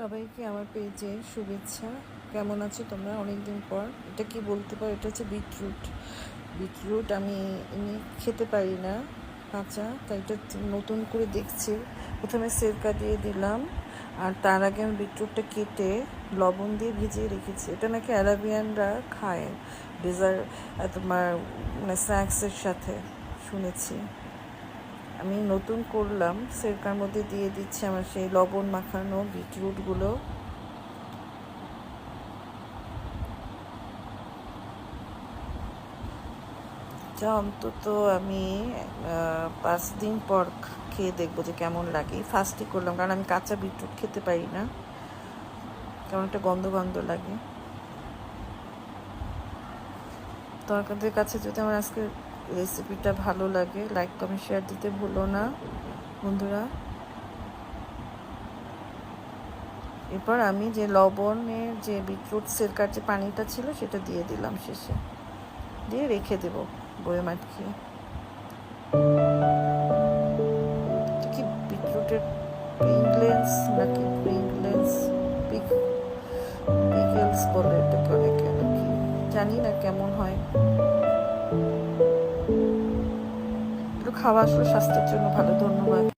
সবাইকে আমার পেজে শুভেচ্ছা। কেমন আছো তোমরা? অনেকদিন পর। এটা কি বলতে পারো? এটা হচ্ছে বিটরুট। বিটরুট আমি এমনি খেতে পারি না, কাঁচা, তাই এটা নতুন করে দেখছি। প্রথমে সেরকা দিয়ে দিলাম, আর তার আগে আমি বিটরুটটা কেটে লবণ দিয়ে ভিজিয়ে রেখেছি। এটা নাকি অ্যারাবিয়ানরা খায়। ডেজার্ট, তোমার মানে স্ন্যাক্সের সাথে শুনেছি। আমি নতুন করলাম, সেরকার মধ্যে দিয়ে দিচ্ছি আমার সেই লবণ মাখানো বিটরুটগুলো। যা অন্তত আমি পাঁচ দিন পর খেয়ে দেখব যে কেমন লাগে। ফার্স্টই করলাম, কারণ আমি কাঁচা বিটরুট খেতে পারি না। কেমন একটা গন্ধ গন্ধ লাগে। তোমাদের কাছে যদি আমার আজকে রেসিপিটা ভালো লাগে লাইক কমেন্ট শেয়ার দিতে ভুলো না, বন্ধুরা। এরপর আমি যে লবণের যে বিটরুট সিরকার যে পানিটা ছিল, সেটা দিয়ে দিলাম শেষে। দিয়ে রেখে দেবো বয়ে আটকিয়ে কি বিটরুটের পিংলেন্স নাকি পিংলেন্স পিক পিকেলস বলে এটাকে জানি না কেমন হয়। খাওয়া আসলে স্বাস্থ্যের জন্য ভালো ধন্যবাদ।